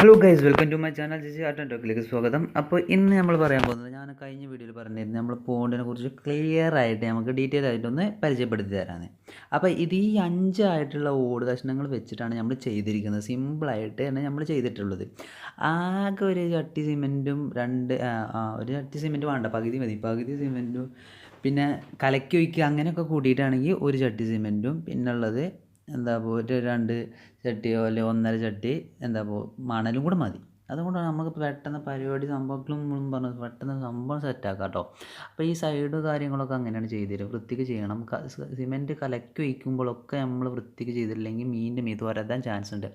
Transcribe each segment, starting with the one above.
Hello guys welcome to my channel GG art and ടോക്കിലേക്ക് സ്വാഗതം. അപ്പോൾ ഇന്ന് നമ്മൾ പറയാൻ പോകുന്നത് ഞാൻ കഴിഞ്ഞ വീഡിയോയിൽ പറഞ്ഞിരുന്നു നമ്മൾ പോണ്ടിനെ കുറിച്ച് ക്ലിയർ ആയിട്ട് നമുക്ക് ഡീറ്റെയിൽ ആയിട്ടൊന്ന് പരിചയപ്പെടുത്തി തരാനാണ് അപ്പോൾ ഇത് ഈ അഞ്ചായിട്ടുള്ള ഓട് കഷ്ണങ്ങൾ വെച്ചിട്ടാണ് നമ്മൾ ചെയ്തിരിക്കുന്നത്. സിമ്പിളായിട്ട് തന്നെ നമ്മൾ ചെയ്തിട്ടുള്ളത്. ആകെ ഒരു ചട്ടി സിമെന്റും രണ്ട് ഒരു ചട്ടി സിമെന്റ് വേണ്ട. പകുതി മതി. പകുതി സിമെന്റും പിന്നെ കലക്കി ഒഴിക്കുക അങ്ങനെയൊക്കെ കൂട്ടിയിട്ടാണെങ്കിൽ ഒരു ചട്ടി സിമെന്റും പിന്നുള്ളത് എന്താ ഇപ്പോൾ ഒരു രണ്ട് ചട്ടിയോ അല്ലെങ്കിൽ ഒന്നര ചട്ടി എന്താ ഇപ്പോൾ മണലും കൂടെ മതി. അതുകൊണ്ടാണ് നമുക്ക് പെട്ടെന്ന് പരിപാടി സംഭവങ്ങളും പറഞ്ഞു പെട്ടെന്ന് സംഭവം സെറ്റാക്കാം കേട്ടോ. അപ്പോൾ ഈ സൈഡ് കാര്യങ്ങളൊക്കെ അങ്ങനെയാണ് ചെയ്തുതരും വൃത്തിക്ക് ചെയ്യണം. സിമെന്റ് കലക്കി വയ്ക്കുമ്പോഴൊക്കെ നമ്മൾ വൃത്തിക്ക് ചെയ്തില്ലെങ്കിൽ മീനിന്റെ മീത് വരാൻ ചാൻസ് ഉണ്ട്.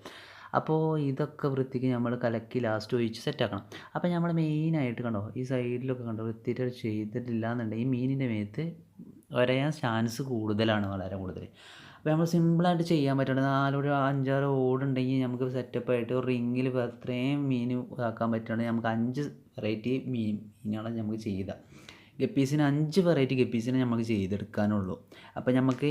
അപ്പോൾ ഇതൊക്കെ വൃത്തിക്ക് നമ്മൾ കലക്കി ലാസ്റ്റ് ഒഴിച്ച് സെറ്റാക്കണം അപ്പോൾ നമ്മൾ മെയിനായിട്ട് കണ്ടോ ഈ സൈഡിലൊക്കെ കണ്ടോ വൃത്തിയിട്ട് ചെയ്തിട്ടില്ല എന്നുണ്ടെങ്കിൽ മീനിന്റെ മേത്ത് വരയാൻ ചാൻസ് കൂടുതലാണ് വളരെ കൂടുതൽ അപ്പോൾ നമ്മൾ സിമ്പിളായിട്ട് ചെയ്യാൻ പറ്റുള്ളൂ. നാലൊരു അഞ്ചാറ് ഓടുണ്ടെങ്കിൽ നമുക്ക് സെറ്റപ്പ് ആയിട്ട് റിങ്ങിൽ അത്രയും മീൻ ഇതാക്കാൻ പറ്റുകയാണെങ്കിൽ നമുക്ക് അഞ്ച് വെറൈറ്റി മീൻ മീനുകളാണ് നമുക്ക് ചെയ്താൽ ഗപ്പീസിന് അഞ്ച് വെറൈറ്റി ഗപ്പീസിനെ നമുക്ക് ചെയ്തെടുക്കാനുള്ളൂ. അപ്പോൾ നമുക്ക്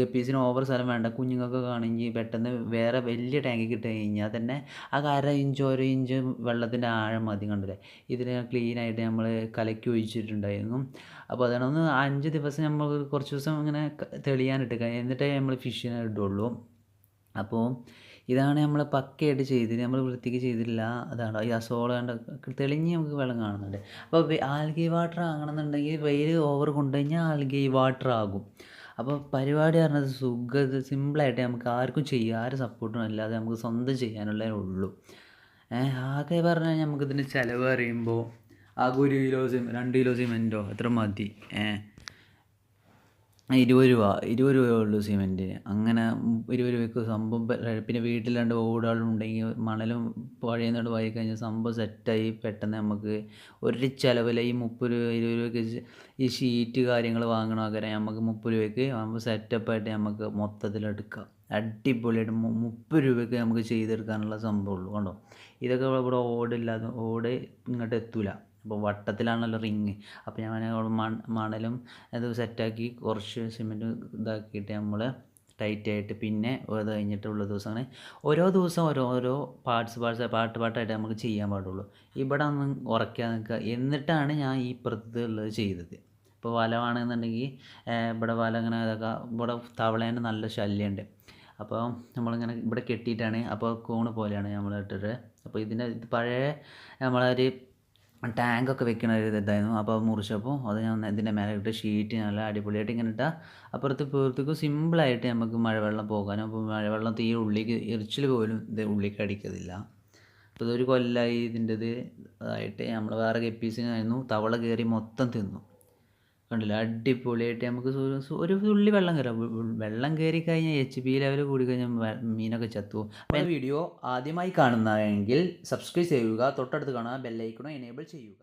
ഗപ്പീസിന് ഓവർ സ്ഥലം വേണ്ട കുഞ്ഞുങ്ങൾക്കൊക്കെ ആണെങ്കിൽ പെട്ടെന്ന് വേറെ വലിയ ടാങ്ക് കിട്ടി കഴിഞ്ഞാൽ തന്നെ ആ അര ഇഞ്ച് ഒരു ഇഞ്ച് വെള്ളത്തിന്റെ ആഴം മതി കണ്ടില്ലേ? ഇതിന് ക്ലീനായിട്ട് നമ്മൾ കലക്കി ഒഴിച്ചിട്ടുണ്ടായിരുന്നു. അപ്പോൾ അതാണ് ഒന്ന് അഞ്ച് ദിവസം നമ്മൾ കുറച്ച് ദിവസം ഇങ്ങനെ തെളിയാനിട്ട് എന്നിട്ടേ നമ്മൾ ഫിഷിനെ ഇടുള്ളൂ. അപ്പോൾ ഇതാണ് നമ്മൾ പക്കയായിട്ട് ചെയ്തത് നമ്മൾ വൃത്തിക്ക് ചെയ്തില്ല അതാണ്? ഈ അസോള കണ്ട തെളിഞ്ഞ് നമുക്ക് വെള്ളം കാണുന്നുണ്ട്. അപ്പോൾ ആൽഗി വാട്ടർ ആകണമെന്നുണ്ടെങ്കിൽ വെയിൽ ഓവർ കൊണ്ടുകഴിഞ്ഞാൽ ആൽഗി വാട്ടർ ആകും. അപ്പോൾ പരിപാടി പറഞ്ഞത് സുഖ സിമ്പിളായിട്ട് നമുക്ക് ആർക്കും ചെയ്യാം ആരും സപ്പോർട്ടും അല്ലാതെ നമുക്ക് സ്വന്തം ചെയ്യാനുള്ളതേ ഉള്ളൂ. ആകെ പറഞ്ഞാൽ നമുക്കിതിന്റെ ചിലവ് അറിയുമ്പോൾ ആകെ ഒരു കിലോ സിമ രണ്ട് കിലോ സിമെന്റോ എത്ര മതി? ഏഹ് ഇരുപത് രൂപ ഇരുപത് രൂപയേ ഉള്ളൂ സിമെന്റിന് അങ്ങനെ ഇരുപത് രൂപയ്ക്ക് സംഭവം പിന്നെ വീട്ടിൽ രണ്ട് ഓടുകളുണ്ടെങ്കിൽ മണലും പുഴയുന്നോട് പോയി കഴിഞ്ഞാൽ സംഭവം സെറ്റായി പെട്ടെന്ന് നമുക്ക് ഒരു ചിലവില്ല ഈ മുപ്പത് രൂപ ഇരുപത് രൂപയ്ക്ക് ഈ ഷീറ്റ് കാര്യങ്ങൾ വാങ്ങണ പകരം നമുക്ക് മുപ്പത് രൂപയ്ക്ക് ആകുമ്പോൾ സെറ്റപ്പായിട്ട് നമുക്ക് മൊത്തത്തിലെടുക്കാം. അടിപൊളിയായിട്ട് മുപ്പത് രൂപയ്ക്ക് നമുക്ക് ചെയ്തെടുക്കാനുള്ള സംഭവമുള്ളൂ കണ്ടോ? ഇതൊക്കെ ഇവിടെ ഓടില്ലാതെ ഓട് ഇങ്ങോട്ട് എത്തൂല. അപ്പോൾ വട്ടത്തിലാണല്ലോ റിങ് അപ്പോൾ ഞാൻ മണലും അത് സെറ്റാക്കി കുറച്ച് സിമെന്റ് ഇതാക്കിയിട്ട് നമ്മൾ ടൈറ്റായിട്ട് പിന്നെ അത് കഴിഞ്ഞിട്ടുള്ള ദിവസം അങ്ങനെ ഓരോ ദിവസം ഓരോരോ ഓരോ പാർട്സ് പാർട്സ് പാട്ട് പാട്ടായിട്ട് നമുക്ക് ചെയ്യാൻ പാടുള്ളൂ. ഇവിടെ ഒന്ന് ഉറക്കാൻ നിൽക്കുക. എന്നിട്ടാണ് ഞാൻ ഈ ഇപ്പുറത്ത് ഉള്ളത് ചെയ്തത്. ഇപ്പോൾ വലമാണെന്നുണ്ടെങ്കിൽ ഇവിടെ വല അങ്ങനെ ഇതൊക്കെ. ഇവിടെ തവളേന്റെ നല്ല ശല്യമുണ്ട്. അപ്പോൾ നമ്മളിങ്ങനെ ഇവിടെ കെട്ടിയിട്ടാണ്. അപ്പോൾ കൂണ് പോലെയാണ് നമ്മൾ ഇട്ടിട്ട് അപ്പോൾ ഇതിന്റെ ഇത് പഴയ നമ്മളൊരു ടാങ്കൊക്കെ വെക്കണ ഒരു ഇതായിരുന്നു. അപ്പോൾ അത് മുറിച്ചപ്പോൾ അത് ഞാൻ ഇതിന്റെ മേലെ ഇട്ട് ഷീറ്റ് നല്ല അടിപൊളിയായിട്ട് ഇങ്ങനെ ഇട്ടാൽ അപ്പുറത്ത് ഇപ്പുറത്തേക്കും സിമ്പിളായിട്ട് നമുക്ക് മഴവെള്ളം പോകാനും അപ്പോൾ മഴവെള്ളം തീ ഉള്ളിക്ക് എറിച്ചിൽ പോലും ഇത് ഉള്ളിക്ക് അടിക്കത്തില്ല അപ്പോൾ ഇതൊരു കൊല്ലമായി ഇതിന്റെത് ആയിട്ട് നമ്മൾ വേറെ ഗപ്പീസിനായിരുന്നു തവള കയറി മൊത്തം തിന്നു. കണ്ടില്ല? അടിപൊളിയായിട്ട് നമുക്ക് ഒരു തുള്ളി വെള്ളം കയറാം വെള്ളം കയറി കഴിഞ്ഞാൽ എച്ച് പി ലെവൽ കൂടി കഴിഞ്ഞാൽ മീനൊക്കെ ചത്തു അപ്പോൾ വീഡിയോ ആദ്യമായി കാണുന്നതെങ്കിൽ സബ്സ്ക്രൈബ് ചെയ്യുക തൊട്ടടുത്ത് കാണുക ബെല്ലൈക്കണോ എനേബിൾ ചെയ്യുക.